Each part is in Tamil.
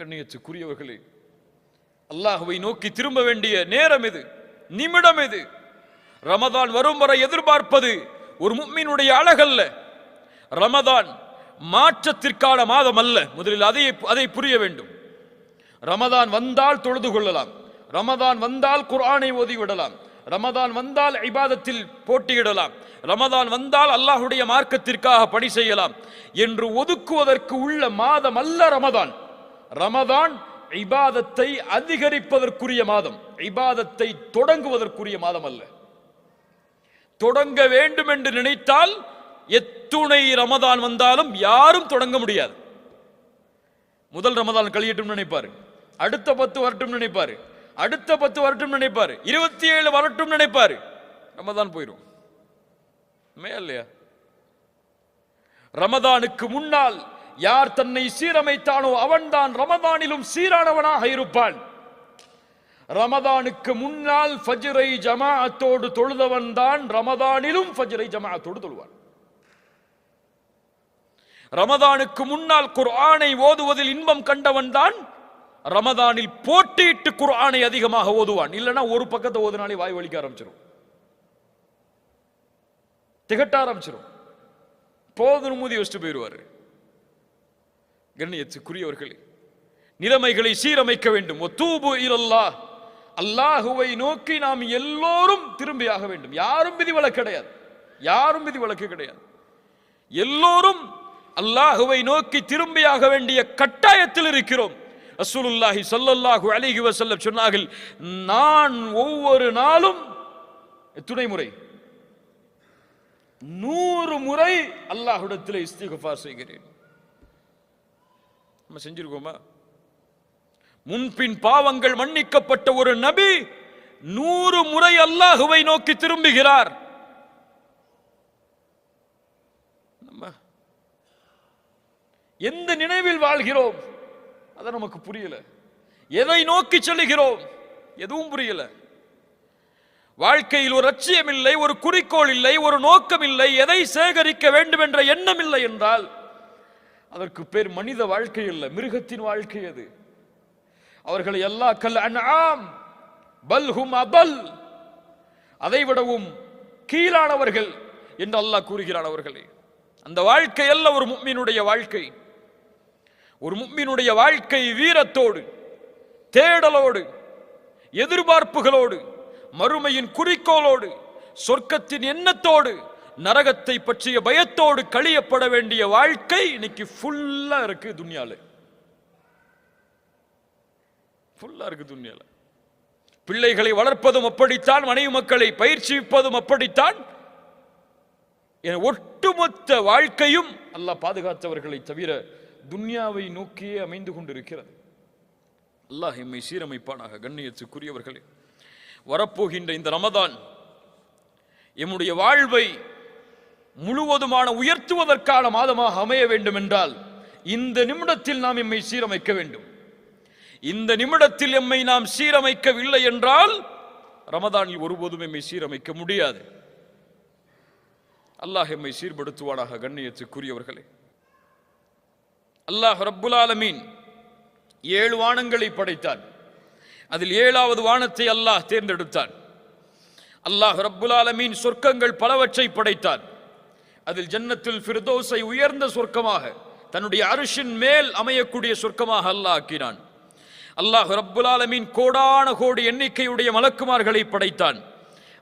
கண்ணியத்துக்குரியவர்களே அல்லாஹுவை நோக்கி திரும்ப வேண்டிய நேரம் இது நிமிடம் இது. ரமதான் வரும் வரை எதிர்பார்ப்பது ஒரு முக்மினுடைய அழகல்ல. ரமதான் மாற்றத்திற்கான மாதம் அல்ல. முதலில் அதை அதை புரிய வேண்டும். ரமதான் வந்தால் தொழுது கொள்ளலாம். ரமதான் வந்தால் குரானை ஓதி விடலாம். ரமதான் வந்தால் ஐபாதத்தில் போட்டியிடலாம். ரமதான் வந்தால் அல்லாஹுடைய மார்க்கத்திற்காக பணி செய்யலாம். என்று ஒதுக்குவதற்கு உள்ள மாதம் அல்ல ரமதான். ரமதான் இபாதத்தை அதிகரிப்பதற்குரிய மாதம். இபாதத்தை தொடங்குவதற்குரிய மாதம் அல்ல. தொடங்க வேண்டும் என்று நினைத்தால் எத்துணை ரமதான் வந்தாலும் யாரும் தொடங்க முடியாது. முதல் ரமதான் கழியட்டும் நினைப்பாரு. அடுத்த பத்து வரட்டும் நினைப்பாரு. அடுத்த பத்து வரட்டும் நினைப்பாரு. இருபத்தி ஏழு வரட்டும் நினைப்பாரு. ரமதான் போயிடும் மே இல்லையா? ரமதானுக்கு முன்னால் யார் தன்னை சீரமைத்தானோ அவன்தான் ரமதானிலும் சீரானவனாக இருப்பான் ரமதானுக்கு முன்னால் ஃபஜ்ரை ஜமாஅத்தோடு தொழுதவன் தான் ரமதானிலும் ஃபஜ்ரை ஜமாஅத்தோடு தொழுவான் ரமதானுக்கு முன்னால் குர்ஆனை ஓதுவதில் இன்பம் கண்டவன் தான் ரமதானில் போட்டியிட்டு குர்ஆனை அதிகமாக ஓதுவான். இல்லைன்னா ஒரு பக்கத்தை ஓதுனாலே வாய் வலிக்க ஆரம்பிச்சிடும் திகட்ட ஆரம்பிச்சிடும் போதும் மூதி வச்சுட்டு போயிடுவாரு. கண்ணியத்துக்குரியவர்களே நிலைமைகளை சீரமைக்க வேண்டும். ஒத்தூபு இல்லல்லா அல்லாஹுவை நோக்கி நாம் எல்லோரும் திரும்பியாக வேண்டும். யாரும் விதிவிலக்கு கிடையாது. யாரும் விதிவிலக்கு கிடையாது. எல்லோரும் அல்லாஹுவை நோக்கி திரும்பியாக வேண்டிய கட்டாயத்தில் இருக்கிறோம். ரசூலுல்லாஹி சல்லல்லாஹு அலிஹி வஸல்லம் சொன்னார்கள் நான் ஒவ்வொரு நாளும் எத்துணை முறை? நூறு முறை அல்லாஹுடத்தில் இஸ்திக்ஃபார் செய்கிறேன். நம்ம செஞ்சிருக்கோமா? முன்பின் பாவங்கள் மன்னிக்கப்பட்ட ஒரு நபி நூறு முறை அல்லாஹுவை நோக்கி திரும்புகிறார். நம்ம எந்த நினைவில் வாழ்கிறோம்? அதை நமக்கு புரியல. எதை நோக்கி செல்கிறோம்? எதுவும் புரியல. வாழ்க்கையில் ஒரு லட்சியம் இல்லை ஒரு குறிக்கோள் இல்லை ஒரு நோக்கம் இல்லை எதை சேகரிக்க வேண்டும் என்ற எண்ணம் இல்லை என்றால் அதற்கு பேர் மனித வாழ்க்கை இல்லை மிருகத்தின் வாழ்க்கை அது. அவர்களை எல்லா கல் அன்ஆம் பல்ஹும் அபல் அதை விடவும் கீழானவர்கள் என்று அல்லாஹ் கூறுகிறான் அவர்களே. அந்த வாழ்க்கை அல்ல ஒரு முக்மீனுடைய வாழ்க்கை. ஒரு முக்மீனுடைய வாழ்க்கை வீரத்தோடு தேடலோடு எதிர்பார்ப்புகளோடு மறுமையின் குறிக்கோளோடு சொர்க்கத்தின் எண்ணத்தோடு நரகத்தை பற்றிய பயத்தோடு கழியப்பட வேண்டிய வாழ்க்கை இன்னைக்கு ஃபுல்லா இருக்கு துன்யால. ஃபுல்லா இருக்கு துன்யால. பிள்ளைகளை வளர்ப்பதும் அப்படித்தான் மனைவி மக்களை பயிற்சிப்பதும் அப்படித்தான். என ஒட்டுமொத்த வாழ்க்கையும் அல்லாஹ் பாதுகாத்தவர்களை தவிர துன்யாவை நோக்கியே அமைந்து கொண்டிருக்கிறது. அல்லாஹ் எம்மை சீரமைப்பானாக கண்ணியத்துக்குரியவர்களே. வரப்போகின்ற இந்த ரமதான் எம்முடைய வாழ்வை முழுவதுமான உயர்த்துவதற்கான மாதமாக அமைய வேண்டும் என்றால் இந்த நிமிடத்தில் நாம் எம்மை சீரமைக்க வேண்டும். இந்த நிமிடத்தில் எம்மை நாம் சீரமைக்கவில்லை என்றால் ரமதானில் ஒருபோதும் எம்மை சீரமைக்க முடியாது. அல்லாஹ் எம்மை சீர்படுத்துவானாக கண்ணியத்துக்குரியவர்களே. அல்லாஹ் ரப்புலாலமீன் ஏழு வானங்களை படைத்தான். அதில் ஏழாவது வானத்தை அல்லாஹ் தேர்ந்தெடுத்தான். அல்லாஹ் ரப்புலாலமீன் சொர்க்கங்கள் பலவற்றை படைத்தான். அதில் ஜன்னத்தில் ஃபிர்தோஸை உயர்ந்த சொர்க்கமாக தன்னுடைய அரிசின் மேல் அமையக்கூடிய சொர்க்கமாக அல்லாஹ் ஆக்கினான். அல்லாஹ் ரப்புலாலமீன் கோடான கோடி எண்ணிக்கையுடைய மலக்குமார்களை படைத்தான்.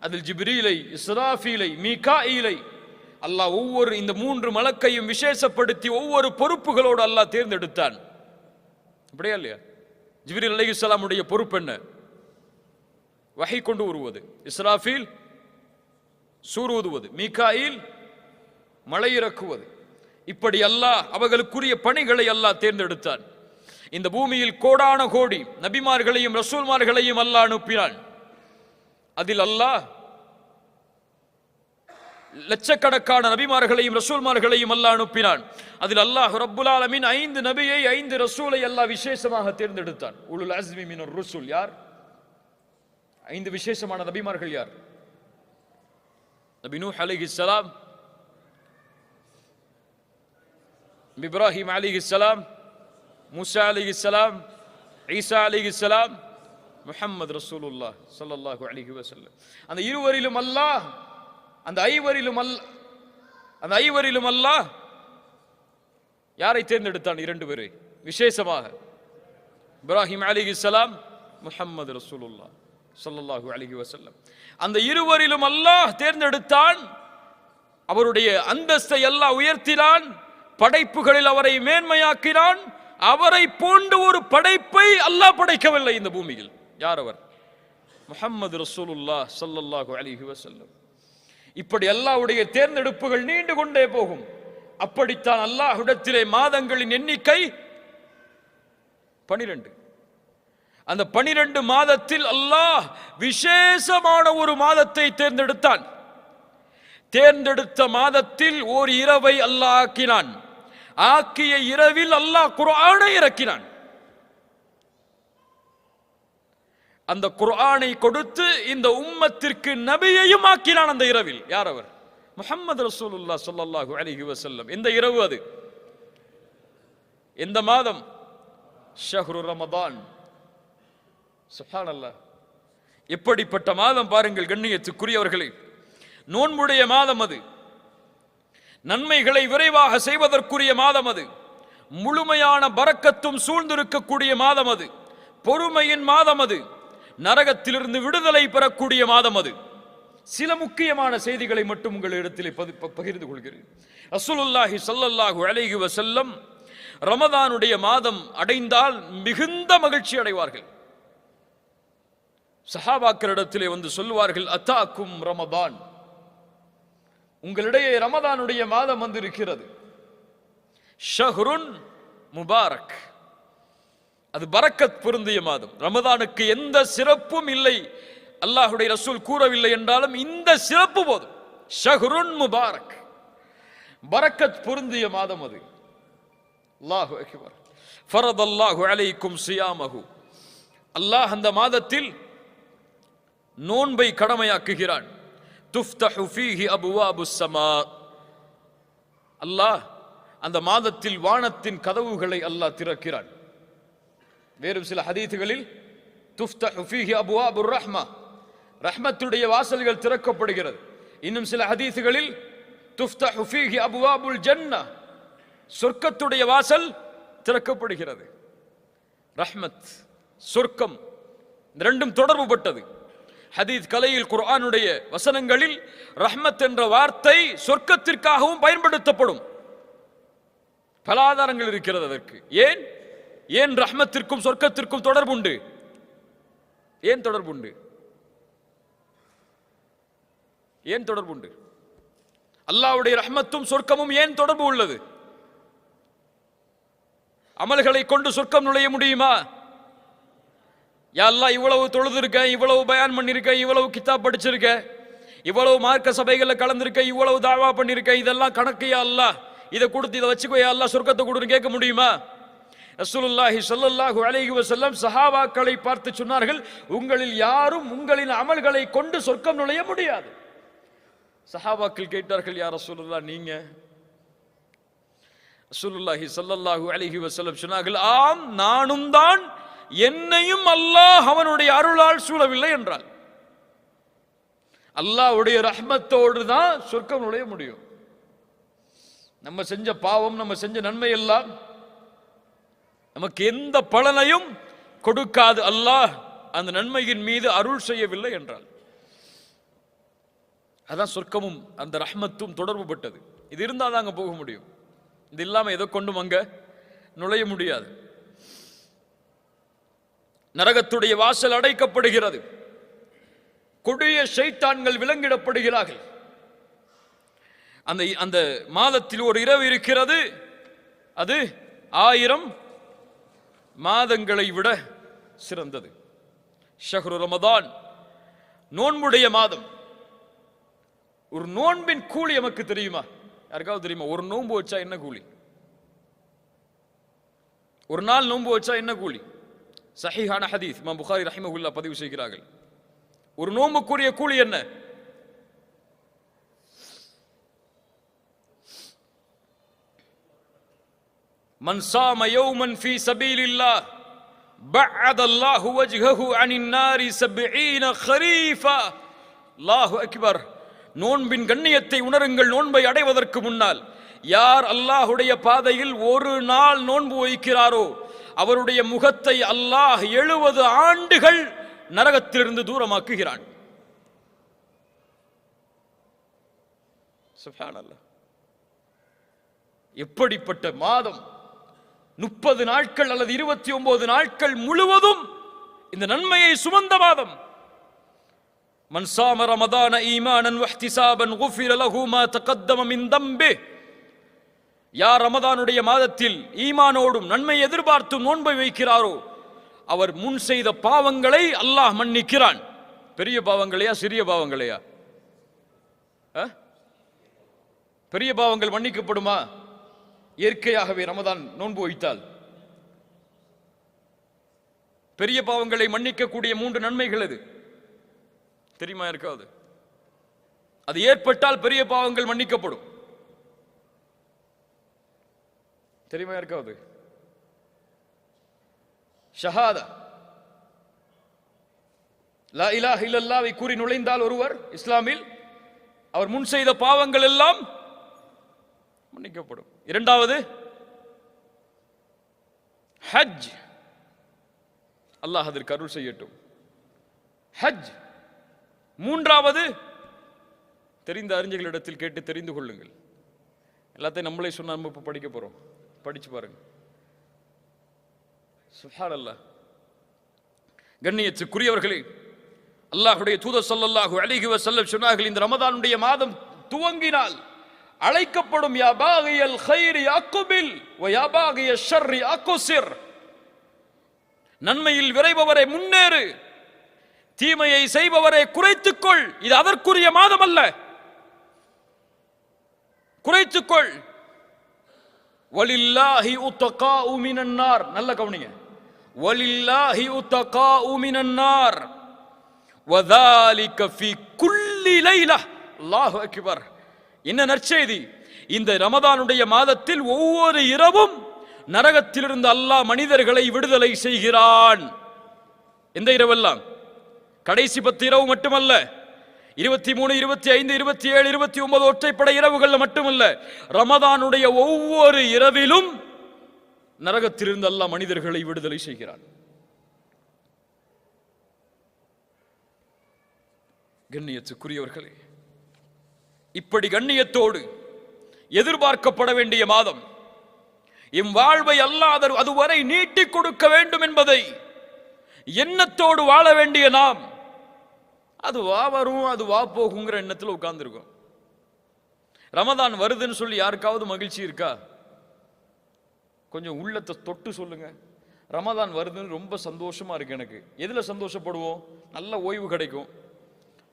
அதில் ஜிப்ரீலை இஸ்ராஃபீலை மீகாயிலை அல்லாஹ் ஒவ்வொரு இந்த மூன்று மலக்கையும் விசேஷப்படுத்தி ஒவ்வொரு பொறுப்புகளோடு அல்லாஹ் தேர்ந்தெடுத்தான். அப்படியா இல்லையா? ஜிப்ரீல் அலைஹிஸ்ஸலாமுடைய பொறுப்பு என்ன? வகை கொண்டு வருவது இஸ்ராஃபீல் சூர் ஊதுவது. மீகாயில் மழை இறக்குவது. இப்படி அல்லாஹ் அவர்களுக்குரிய பணிகளை அல்லாஹ் தேர்ந்தெடுத்தான். இந்த பூமியில் கோடான கோடி நபிமார்களையும் ரசூல்மார்களையும் அல்லாஹ் அனுப்பினான். அதில் அல்லாஹ் லட்சக்கணக்கான நபிமார்களையும் ரசூல்மார்களையும் அல்லாஹ் அனுப்பினான். அதில் அல்லாஹ் ரப்புல் ஆலமீன் ஐந்து நபியை ஐந்து ரசூலை அல்லாஹ் விசேஷமாக தேர்ந்தெடுத்தான். உலுல் அஸ்மி மினர் ரசூல். யார்? ஐந்து விசேஷமான நபிமார்கள் யார்? நபி நூஹ் சலாம் இப்ராஹிம் அலிஹிஸ்ஸலாம் மூசா அலிஹிஸ்ஸலாம் ஈசா அலிஹிஸ்ஸலாம் முஹம்மது ரசூலுல்லாஹ் சொல்லல்லாஹு அலிஹி வசல்லம் அந்த இருவரிலும் அல்லாஹ் அந்த ஐவரிலும் அல் அந்த ஐவரிலும் அல்லாஹ் யாரை தேர்ந்தெடுத்தான் இரண்டு பேரை? விசேஷமாக. இப்ராஹிம் அலிஹிஸ்ஸலாம் முஹம்மது ரசூலுல்லாஹ் சொல்லல்லாஹு அலிஹி வசல்லம் அந்த இருவரிலும் அல்லாஹ் தேர்ந்தெடுத்தான் அவருடைய அந்தஸ்தை எல்லாம் உயர்த்தினான் படைப்புகளில் அவரை மேன்மையாக்கினான். அவரை போன்ற ஒரு படைப்பை அல்லாஹ் படைக்கவில்லை இந்த பூமியில். யார் அவர்? முஹம்மது ரசூலுல்லா ஸல்லல்லாஹு அலிஹி வசல்லம் இப்படி அல்லாஹ்வுடைய தேர்ந்தெடுப்புகள் நீண்டு கொண்டே போகும். அப்படித்தான் அல்லாஹ்விடத்திலே மாதங்களின் எண்ணிக்கை பனிரெண்டு. அந்த பனிரெண்டு மாதத்தில் அல்லாஹ் விசேஷமான ஒரு மாதத்தை தேர்ந்தெடுத்தான். தேர்ந்தெடுத்த மாதத்தில் ஓர் இரவை அல்லாஹ் ஆக்கினான். ஆக்கிய இரவில் அல்லாஹ் குர்ஆனை இறக்கினான். அந்த குர்ஆனை கொடுத்து இந்த உம்மத்திற்கு நபியையும் ஆக்கினான் அந்த இரவில். யார் அவர்? முஹம்மது ரசூலுல்லாஹ் ஸல்லல்லாஹு அலைஹி வஸல்லம். இந்த இரவு அது. எந்த மாதம் ஷஹ்ரு ரமதான். சுப்ஹானல்லாஹ் எப்படிப்பட்ட மாதம் பாருங்கள் கண்ணியத்துக்குரியவர்களே. நோன்புடைய மாதம் அது. நன்மைகளை விரைவாக செய்வதற்குரிய மாதம் அது. முழுமையான பரக்கத்தும் சூழ்ந்திருக்கக்கூடிய மாதம் அது. பொறுமையின் மாதம் அது. நரகத்திலிருந்து விடுதலை பெறக்கூடிய மாதம் அது. சில முக்கியமான செய்திகளை மட்டும் உங்களிடத்தில் இடத்திலே பகிர்ந்து கொள்கிறேன். அசுலுல்லாஹி சல்லல்லாஹு அலைஹி வசல்லம் ரமதானுடைய மாதம் அடைந்தால் மிகுந்த மகிழ்ச்சி அடைவார்கள். சஹாபாக்கரிடத்திலே வந்து சொல்லுவார்கள் அத்தாக்கும் ரமதான்? உங்களிடையே ரமதானுடைய மாதம் வந்திருக்கிறது. ஷஹ்ருன் முபாரக். அது பரக்கத் பொருந்திய மாதம். ரமதானுக்கு எந்த சிறப்பும் இல்லை. அல்லாஹுடைய ரசூல் கூறவில்லை என்றாலும் இந்த சிறப்பு போதும். ஷஹ்ருன் முபாரக். பரக்கத் பொருந்திய மாதம் அது. அல்லாஹு அக்பர். ஃபரத் அல்லாஹு அலைக்கும் சியாமஹு. அல்லாஹ் அந்த மாதத்தில் நோன்பை கடமையாக்குகிறான். துஃப்தஹு ஃபீஹி அபுவாபு சமா அல்லாஹ் அந்த மாதத்தில் வானத்தின் கதவுகளை அல்லாஹ் திறக்கிறான். வேறு சில ஹதீத்துகளில் துஃப்தஹு ஃபீஹி அபுவாபு ரஹ்மா. ரஹ்மத்துடைய வாசல்கள் திறக்கப்படுகிறது. இன்னும் சில ஹதீத்துகளில் துஃப்தஹு ஃபீஹி அபுவாபுல் ஜன்னா. சொர்க்கத்துடைய வாசல் திறக்கப்படுகிறது. ரஹ்மத் சொர்க்கம் இந்த ரெண்டும் தொடர்புபட்டது. ஹதீத் கலையில் குர்ஆனுடைய வசனங்களில் ரஹ்மத் என்ற வார்த்தை சொர்க்கத்திற்காகவும் பயன்படுத்தப்படும். பல ஆதாரங்கள் இருக்கிறது அதற்கு. ஏன்? ஏன் ரஹ்மத்திற்கும் சொர்க்கத்திற்கும் தொடர்புண்டு? ஏன் தொடர்புண்டு? ஏன் தொடர்புண்டு? அல்லாஹ்வுடைய ரஹ்மத்தும் சொர்க்கமும் ஏன் தொடர்பு உள்ளது? அமல்களை கொண்டு சொர்க்கம் நுழைய முடியுமா? யா இவ்வளவு தொழுதுருக்கேன் இவ்வளவு பயான் பண்ணியிருக்கேன் இவ்வளவு கித்தாப் படிச்சிருக்கேன் இவ்வளவு மார்க்க சபைகளில் கலந்துருக்கேன் இவ்வளவு தாவா பண்ணியிருக்கேன் இதெல்லாம் கணக்கு அல்லா இதை கொடுத்து இதை வச்சுக்கோ யா சொர்க்கத்தை கொடுன்னு கேட்க முடியுமா? ரசூலுல்லாஹி சொல்லல்லாஹு அலைஹி வசல்லம் சஹாபாக்களை பார்த்து சொன்னார்கள் உங்களில் யாரும் உங்களின் அமல்களை கொண்டு சொர்க்கம் நுழைய முடியாது. சஹாபாக்கள் கேட்டார்கள் யார் ரசூலுல்லா நீங்க? ரசூலுல்லாஹி சல்லல்லாஹு அலைஹி வசல்லம் சொன்னார்கள் ஆம் நானும் தான் என்னையும் அல்லாஹ் அவனுடைய அருளால் சூழவில்லை என்றார் அல்லாஹ்வுடைய ரஹ்மத்தோடு தான் சொர்க்கம் நுழைய முடியும். நம்ம செஞ்ச பாவம் நம்ம செஞ்ச நன்மை எல்லாம் நமக்கு எந்த பலனையும் கொடுக்காது. அல்லாஹ் அந்த நன்மையின் மீது அருள் செய்யவில்லை என்றால் அதான் சொர்க்கமும் அந்த ரஹ்மத்தும் தொடர்பு பட்டது. இது இருந்தால் தான் அங்க போக முடியும். இது இல்லாமல் எதை கொண்டும் அங்கே நுழைய முடியாது. நரகத்துடைய வாசல் அடைக்கப்படுகிறது. கொடிய சைத்தான்கள் விலங்கிடப்படுகிறார்கள். அந்த அந்த மாதத்தில் ஒரு இரவு இருக்கிறது. அது ஆயிரம் மாதங்களை விட சிறந்தது. ஷஹ்ரு ரமதான் நோன்புடைய மாதம். ஒரு நோன்பின் கூலி நமக்கு தெரியுமா? யாருக்காவது தெரியுமா? ஒரு நோன்பு வச்சா என்ன கூலி? ஒரு நாள் நோன்பு வச்சா என்ன கூலி? சஹீஹான ஹதீஸ் இமாம் புகாரி ரஹிமகுல்லா பதிவு செய்கிறார்கள் ஒரு நோன்புக்குரிய கூலி என்ன மன் சாம யௌமன் ஃபீ சபீலில்லாஹ் بعد الله وجهه عن النار سبعين خريفا الله أكبر நோன்பின் கண்ணியத்தை உணருங்கள் நோன்பை அடைவதற்கு முன்னால் யார் அல்லாஹுடைய பாதையில் ஒரு நாள் நோன்பு வைக்கிறாரோ அவருடைய முகத்தை அல்லாஹ் எழுபது ஆண்டுகள் நரகத்திலிருந்து தூரமாக்குகிறான். எப்படிப்பட்ட மாதம்? முப்பது நாட்கள் அல்லது இருபத்தி ஒன்பது நாட்கள் முழுவதும் இந்த நன்மையை சுமந்த மாதம். மன்சாமர ரமதான ஈமானன் வஹ்திசாபன் குஃபிர லஹு மா மின் தம்பே. யார் ரமதானுடைய மாதத்தில் ஈமானோடும் நன்மை எதிர்பார்த்தும் நோன்பை வைக்கிறாரோ அவர் முன் செய்த பாவங்களை அல்லாஹ் மன்னிக்கிறான். பெரிய பாவங்களையா சிறிய பாவங்களையா? ஆ? பெரிய பாவங்கள் மன்னிக்கப்படுமா? இயற்கையாகவே ரமதான் நோன்பு வைத்தால். பெரிய பாவங்களை மன்னிக்கக்கூடிய மூன்று நன்மைகள் அது தெரியுமா இருக்காது அது ஏற்பட்டால் பெரிய பாவங்கள் மன்னிக்கப்படும். தெரியுமா இருக்காது ஷஹாதா. லா இல்லல்லாவை கூறி நுழைந்தால் ஒருவர் இஸ்லாமில் அவர் முன் செய்த பாவங்கள் எல்லாம் மன்னிக்கப்படும். இரண்டாவது ஹஜ். அல்லாஹ் அதற்கு அருள் செய்யட்டும். ஹஜ். மூன்றாவது தெரிந்த அறிஞர்களிடத்தில் கேட்டு தெரிந்து கொள்ளுங்கள். எல்லாத்தையும் நம்மளே சொன்ன நம்ம இப்போ படிக்க போறோம். படிச்சு பாருங்க. சுஹான் அல்லாஹ் கண்ணியத்துக்குரியவர்களே அல்லாஹுடைய தூத சொல்லல்லாஹு அலைஹி வஸல்லம் சொன்னார்கள் இந்த ரமதானுடைய மாதம் துவங்கினால் அழைக்கப்படும் யாபாகியல் ஹைரி அக்குபில் யாபாகிய ஷர்ரி அக்குசிர். நன்மையில் விரைபவரை முன்னேறு தீமையை செய்பவரை குறைத்துக்கொள். இது அதற்குரிய மாதம் அல்ல குறைத்துக்கொள். வலில்லாஹி உத்தகா உமினன்னார் நல்ல கவனிங்க. வலில்லாஹி உத்தகா உமினன்னார் நார் வதாலிக ஃபி குல்லி லைலா அல்லாஹ் அக்பர். என்ன நற்செய்தி? இந்த ரமதானுடைய மாதத்தில் ஒவ்வொரு இரவும் நரகத்திலிருந்து அல்லாஹ் மனிதர்களை விடுதலை செய்கிறான். எந்த இரவெல்லாம்? கடைசி பத்து இரவு மட்டுமல்ல. இருபத்தி மூணு இருபத்தி ஐந்து இருபத்தி ஏழு இருபத்தி ஒன்பது ஒற்றைப்படை இரவுகள் மட்டுமல்ல ரமதானுடைய ஒவ்வொரு இரவிலும் நரகத்திலிருந்து அல்லாஹ் மனிதர்களை விடுதலை செய்கிறான். கண்ணியத்துக்குரியவர்களே இப்படி கண்ணியத்தோடு எதிர்பார்க்கப்பட வேண்டிய மாதம் இம் வாழ்வை அல்லாத அதுவரை நீட்டிக் கொடுக்க வேண்டும் என்பதை எண்ணத்தோடு வாழ வேண்டிய நாம் அது வா வரும் அது வா போகுங்கிற எண்ணத்தில் உட்காந்துருக்கும் ரமதான் வருதுன்னு சொல்லி யாருக்காவது மகிழ்ச்சி இருக்கா? கொஞ்சம் உள்ளத்தை தொட்டு சொல்லுங்க. ரமதான் வருதுன்னு ரொம்ப சந்தோஷமா இருக்கு எனக்கு. எதில் சந்தோஷப்படுவோம்? நல்ல ஓய்வு கிடைக்கும்.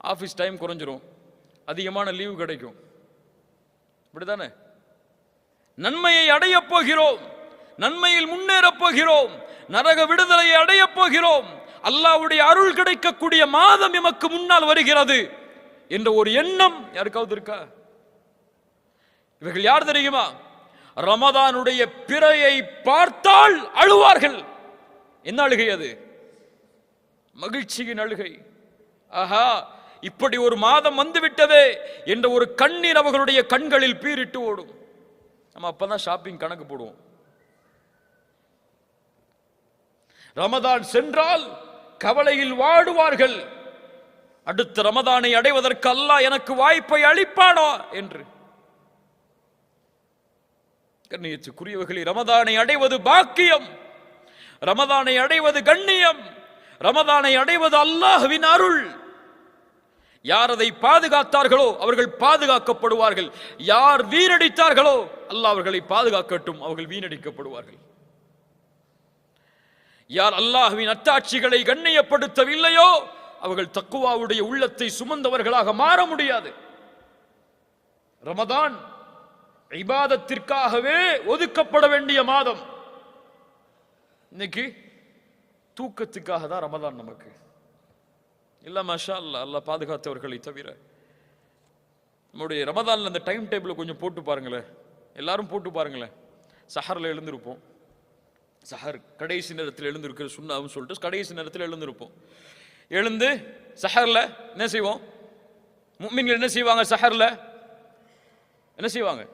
ஆஃபீஸ் டைம் குறைஞ்சிரும். அதிகமான லீவு கிடைக்கும். இப்படிதானே? நன்மையை அடையப் போகிறோம். நன்மையில் முன்னேறப் போகிறோம். நரக விடுதலையை அடையப் போகிறோம். அல்லாவுடைய அருள் கிடைக்கக்கூடிய மாதம் எமக்கு முன்னால் வருகிறது என்ற ஒரு எண்ணம் யாருக்காவது இருக்கா? இவர்கள் யார் தெரியுமா? ரமதானுடைய பிறையை பார்த்தால் அழுவார்கள். என்ன அழுகை அது? மகிழ்ச்சியின் அழுகை. ஆஹா இப்படி ஒரு மாதம் வந்துவிட்டதே என்ற ஒரு கண்ணீர் அவர்களுடைய கண்களில் பீரிட்டு ஓடும். நம்ம அப்பதான் ஷாப்பிங் கணக்கு போடுவோம். ரமதான் சென்றால் கவலையில் வாடுவார்கள். அடுத்த ரமதானை அடைவதற்கு அல்லாஹ் எனக்கு வாய்ப்பை அளிப்பானா என்று. கண்ணியத்துக்குரியவர்களே ரமதானை அடைவது பாக்கியம். ரமதானை அடைவது கண்ணியம். ரமதானை அடைவது அல்லாஹுவின் அருள். யார் அதை பாதுகாத்தார்களோ அவர்கள் பாதுகாக்கப்படுவார்கள். யார் வீணடித்தார்களோ அல்லாஹ் அவர்களை பாதுகாக்கட்டும் அவர்கள் வீணடிக்கப்படுவார்கள். யார் அல்லாஹுவின் அத்தாட்சிகளை கண்ணியப்படுத்தவில்லையோ அவர்கள் தக்குவாவுடைய உள்ளத்தை சுமந்தவர்களாக மாற முடியாது. ரமதான் இபாதத்திற்காகவே ஒதுக்கப்பட வேண்டிய மாதம். இன்னைக்கு தூக்கத்துக்காக தான் ரமதான் நமக்கு. இல்ல மஷா அல்லா அல்லாஹ் பாதுகாத்தவர்களை தவிர. நம்முடைய ரமதான்ல அந்த டைம் டேபிள் கொஞ்சம் போட்டு பாருங்களேன். எல்லாரும் போட்டு பாருங்களேன். சஹரில் எழுந்திருப்போம். சஹர் கடைசி நேரத்தில் எழுந்திருக்கிற சுண்ணாவும் சொல்லிட்டு கடைசி நேரத்தில் எழுந்திருப்போம். எழுந்து சஹரில் என்ன செய்வோம்? மும்மின்கள் என்ன செய்வாங்க சஹரில்? என்ன செய்வாங்க?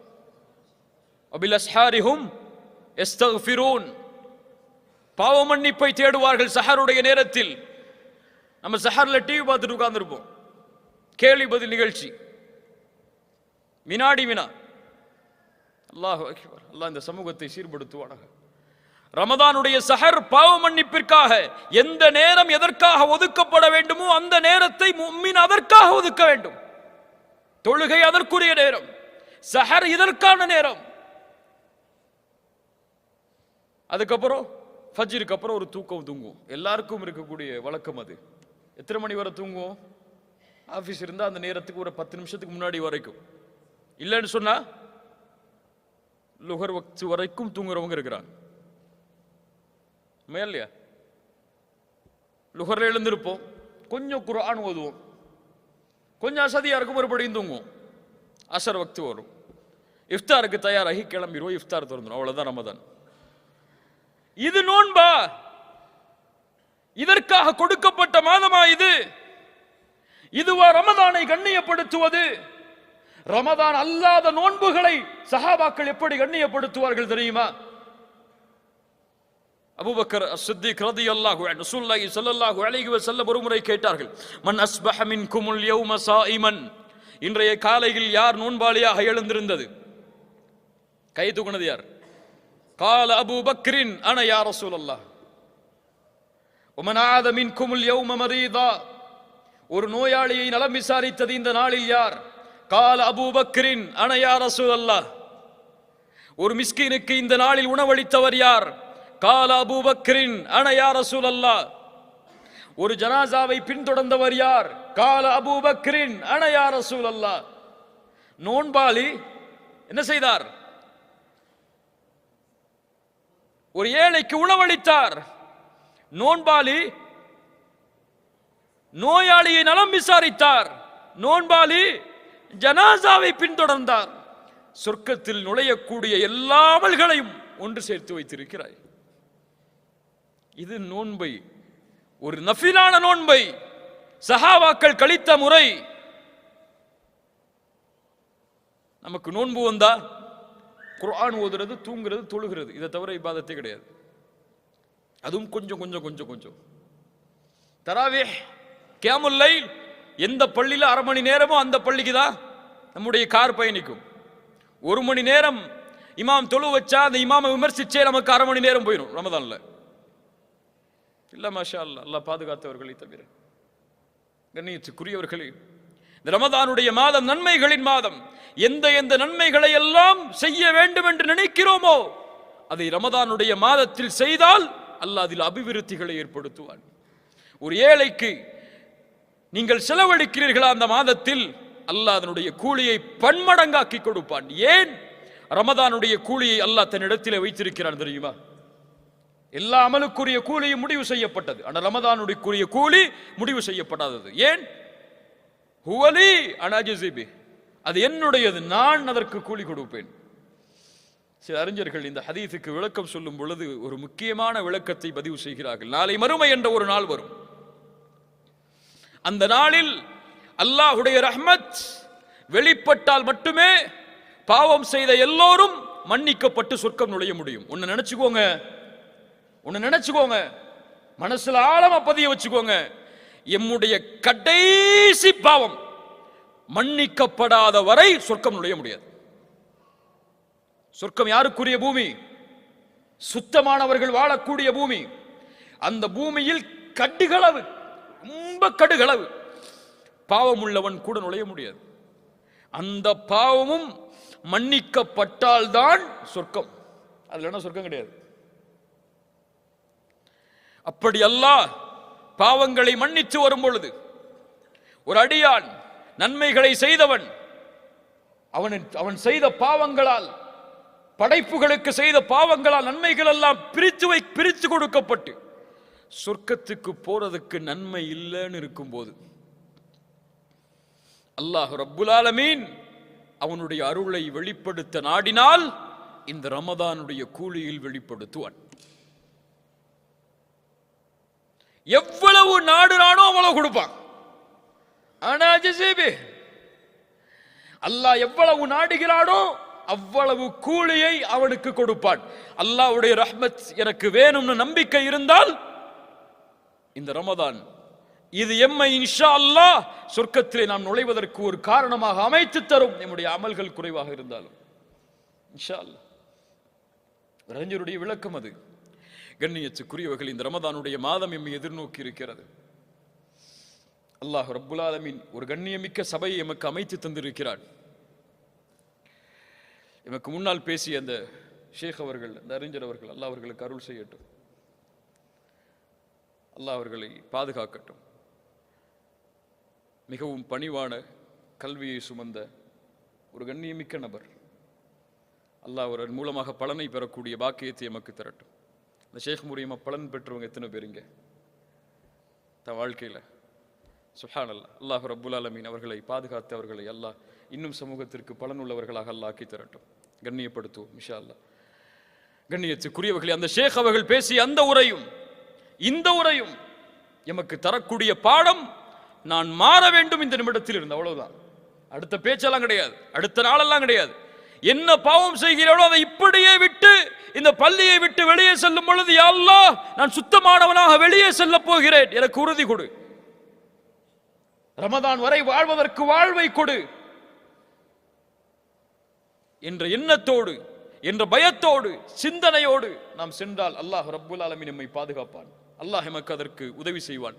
அபில் அஸ்ஹாரிஹும் எஸ்தஃபிரூன். பாவ மன்னிப்பை தேடுவார்கள் சஹருடைய நேரத்தில். நம்ம சஹரில் டிவி பார்த்துட்டு உட்கார்ந்துருப்போம். கேள்வி பதில் நிகழ்ச்சி. வினாடி வினா. அல்லாஹ் அல்லாஹ் இந்த சமூகத்தை சீர்படுத்துவானாக. ரமதானுடைய சஹர் பாவ மன்னிப்பிற்காக எந்த நேரம் எதற்காக ஒதுக்கப்பட வேண்டுமோ அந்த நேரத்தை மும்மின் அதற்காக ஒதுக்க வேண்டும். தொழுகை அதற்குரிய நேரம் சஹர் இதற்கான நேரம். அதுக்கப்புறம் ஃபஜ்ருக்கு அப்புறம் ஒரு தூக்கம் தூங்குவோம் எல்லாருக்கும் இருக்கக்கூடிய வழக்கம் அது. எத்தனை மணி வரை தூங்குவோம்? ஆஃபீஸ் இருந்தால் அந்த நேரத்துக்கு ஒரு பத்து நிமிஷத்துக்கு முன்னாடி வரைக்கும். இல்லைன்னு சொன்னால் லுகர் வக்து வரைக்கும் தூங்குறவங்க இருக்கிறாங்க. உண்மையா இல்லையா லுகர்ல எழுந்திருப்போம். கொஞ்சம் குரான் ஓதுவோம். கொஞ்சம் அசதியா இருக்கும் மறுபடியும் தூங்குவோம். அசர் வக்து வரும். இஃப்தாருக்கு தயாராகி கிளம்பிடுவோம் இஃப்தார் திறந்துடும். அவ்வளவுதான் ரமதான். இது நோன்பா? இதற்காக கொடுக்கப்பட்ட மாதமா இது? இதுவா ரமதானை கண்ணியப்படுத்துவது? ரமதான் அல்லாத நோன்புகளை சஹாபாக்கள் எப்படி கண்ணியப்படுத்துவார்கள் தெரியுமா? அபுபக்கர் சித்திக் ரதி அல்லாஹு ரசூல்லாஹி சல்லல்லாஹு அலைஹி வஸல்லம் ஒருமுறை கேட்டார்கள் மன் அஸ்பஹ மின்குமுல் யௌம சாயிமன்? இன்றைய காலையில் யார் நோன்பாளியாக எழுந்திருந்தது? கை தூக்குனது யார்? கால அபு பக்ரின் அன யா ரசூலல்லாஹ். ஒமன் ஆத மின்குமுல் யௌம மரீதா? ஒரு நோயாளியை நலம் விசாரித்தது இந்த நாளில் யார்? கால அபு பக்ரின் அன யா ரசூலல்லாஹ். ஒரு மிஸ்கினுக்கு இந்த நாளில் உணவளித்தவர் யார்? கால அபூ பக்ரின் அன யார் ரசூல் அல்லாஹ் ஒரு ஜனாசாவை பின்தொடர்ந்தவர் யார்? கால அபூ பக்ரின் அன யார் ரசூல் அல்லாஹ் நோன்பாளி என்ன செய்தார்? ஒரு ஏழைக்கு உணவளித்தார். நோன்பாளி நோயாளியை நலம் விசாரித்தார். நோன்பாளி ஜனாசாவை பின்தொடர்ந்தார். சொர்க்கத்தில் நுழையக்கூடிய எல்லா அமல்களையும் ஒன்று சேர்த்து வைத்திருக்கிறாய். இது நோன்பை. ஒரு நஃபிலான நோன்பை. சஹாவாக்கள் கழித்த முறை. நமக்கு நோன்பு வந்தா குரான் ஓதுறது தூங்குறது தொழுகிறது. இதை தவிர இபாதத்தே கிடையாது. அதுவும் கொஞ்சம் கொஞ்சம் கொஞ்சம் கொஞ்சம். தராவே கேமுல்லை எந்த பள்ளியில் அரை மணி நேரமோ அந்த பள்ளிக்கு தான் நம்முடைய கார் பயணிக்கும். ஒரு மணி நேரம் இமாம் தொழு வச்சா அந்த இமாமை விமர்சிச்சே நமக்கு அரை மணி நேரம் போயிடும் ரமதானில். இல்லை மாஷா அல்லா அல்லாஹ் பாதுகாத்தவர்களை தவிர. கண்ணியத்துக்குரியவர்களே இந்த ரமதானுடைய மாதம் நன்மைகளின் மாதம். எந்த எந்த நன்மைகளை எல்லாம் செய்ய வேண்டும் என்று நினைக்கிறோமோ அதை ரமதானுடைய மாதத்தில் செய்தால் அல்லாஹ் அதில் அபிவிருத்திகளை ஏற்படுத்துவான். ஒரு ஏழைக்கு நீங்கள் செலவழிக்கிறீர்களா அந்த மாதத்தில் அல்லாஹ் அதனுடைய கூலியை பன்மடங்காக்கி கொடுப்பான். ஏன்? ரமதானுடைய கூலியை அல்லாஹ் தன்னிடத்திலே வைத்திருக்கிறான் தெரியுமா? எல்லா அமலுக்குரிய கூலியும் முடிவு செய்யப்பட்டது. ஆனால் ரமதானுடைய கூலி முடிவு செய்யப்படாதது. ஏன்? ஹுவலி அனாஜிபி அது என்னுடையது. நான் அதற்கு கூலி கொடுப்பேன். சில அறிஞர்கள் இந்த ஹதீஸுக்கு விளக்கம் சொல்லும் பொழுது ஒரு முக்கியமான விளக்கத்தை பதிவு செய்கிறார்கள். நாளை மறுமை என்ற ஒரு நாள் வரும். அந்த நாளில் அல்லாஹுடைய ரஹ்மத் வெளிப்பட்டால் மட்டுமே பாவம் செய்த எல்லோரும் மன்னிக்கப்பட்டு சொர்க்கம் நுழைய முடியும். ஒன்னு நினைச்சுக்கோங்க. ஒன்று நினைச்சுக்கோங்க. மனசில் ஆழமா பதிய வச்சுக்கோங்க. எம்முடைய கடைசி பாவம் மன்னிக்கப்படாத வரை சொர்க்கம் நுழைய முடியாது. சொர்க்கம் யாருக்குரிய பூமி? சுத்தமானவர்கள் வாழக்கூடிய பூமி. அந்த பூமியில் கடுகளவு ரொம்ப கடுகளவு. பாவம் உள்ளவன் கூட நுழைய முடியாது. அந்த பாவமும் மன்னிக்கப்பட்டால்தான் சொர்க்கம். அதுல என்ன சொர்க்கம் கிடையாது? அப்படி அல்லாஹ் பாவங்களை மன்னித்து வரும் பொழுது ஒரு அடியான் நன்மைகளை செய்தவன் அவன் அவன் செய்த பாவங்களால் படைப்புகளுக்கு செய்த பாவங்களால் நன்மைகள் எல்லாம் பிரித்து வை பிரித்து கொடுக்கப்பட்டு சொர்க்கத்துக்கு போறதுக்கு நன்மை இல்லைன்னு இருக்கும்போது அல்லாஹ் ரப்புல் ஆலமீன் அவனுடைய அருளை வெளிப்படுத்த நாடினால் இந்த ரமதானுடைய கூலியில் வெளிப்படுத்துவான். எவ்வளவு நாடுறானோ அவ்வளவு கொடுப்பான். ஆனா ஜிசிபி அல்லாஹ் எவ்வளவு நாடுகிறானோ அவ்வளவு கூலியை அவனுக்கு கொடுப்பான். அல்லாஹ்வுடைய ரஹ்மத் எனக்கு வேணும்னு நம்பிக்கை இருந்தால் இந்த ரமதான் இது எம்மை இன்ஷா அல்லாஹ் சொர்க்கத்திலே நாம் நுழைவதற்கு ஒரு காரணமாக அமைத்து தரும். நம்முடைய அமல்கள் குறைவாக இருந்தாலும். இன்ஷா அல்லாஹ். ரஞ்சருடைய விளக்கம் அது. கண்ணியத்துக்குரியவர்கள் இந்த ரமதானுடைய மாதம் எம்மை எதிர்நோக்கி இருக்கிறது அல்லாஹ் ரப்புல் ஒரு கண்ணியமிக்க சபையை எமக்கு அமைத்து தந்திருக்கிறான் எமக்கு முன்னால் பேசிய அந்த ஷேக் அவர்கள் அந்த அறிஞர் அவர்கள் அல்லாஹ் அவர்களுக்கு அருள் செய்யட்டும். அல்லாஹ் அவர்களை பாதுகாக்கட்டும். மிகவும் பணிவான கல்வியை சுமந்த ஒரு கண்ணியமிக்க நபர். அல்லாஹ் அவர் மூலமாக பலனை பெறக்கூடிய பாக்கியத்தை எமக்கு தரட்டும். இந்த ஷேக் மூலியமா பலன் பெற்றவங்க எத்தனை பேருங்க தன் வாழ்க்கையில. சுஹான் அல்லா அல்லாஹ் ரபுல் அலமீன் அவர்களை பாதுகாத்து அவர்களை அல்லாஹ் இன்னும் சமூகத்திற்கு பலனுள்ளவர்களாக அல்லாஹ் ஆக்கி தரட்டும். கண்ணியப்படுத்துவோம் மிஷா அல்லாஹ் கண்ணியத்துக்குரியவர்களே அந்த ஷேக் அவர்கள் பேசிய அந்த உரையும் இந்த உரையும் எமக்கு தரக்கூடிய பாடம் நான் மாற வேண்டும் இந்த நிமிடத்தில் இருந்து அவ்வளவுதான். அடுத்த பேச்செல்லாம் கிடையாது. அடுத்த நாளெல்லாம் கிடையாது. என்ன பாவம் செய்கிறோடோ அதை இப்படியே விட்டு இந்த பள்ளியை விட்டு வெளியே செல்லும் பொழுது யாழ்லா நான் சுத்தமானவனாக வெளியே செல்ல போகிறேன். எனக்கு உறுதி கொடு. ரமதான் வரை வாழ்வதற்கு வாழ்வை கொடு. என்ற எண்ணத்தோடு என்ற பயத்தோடு சிந்தனையோடு நாம் சென்றால் அல்லாஹ் ரப்புல் ஆலமீன் நம்மை பாதுகாப்பான். அல்லாஹ் எமக்கு அதற்கு உதவி செய்வான்.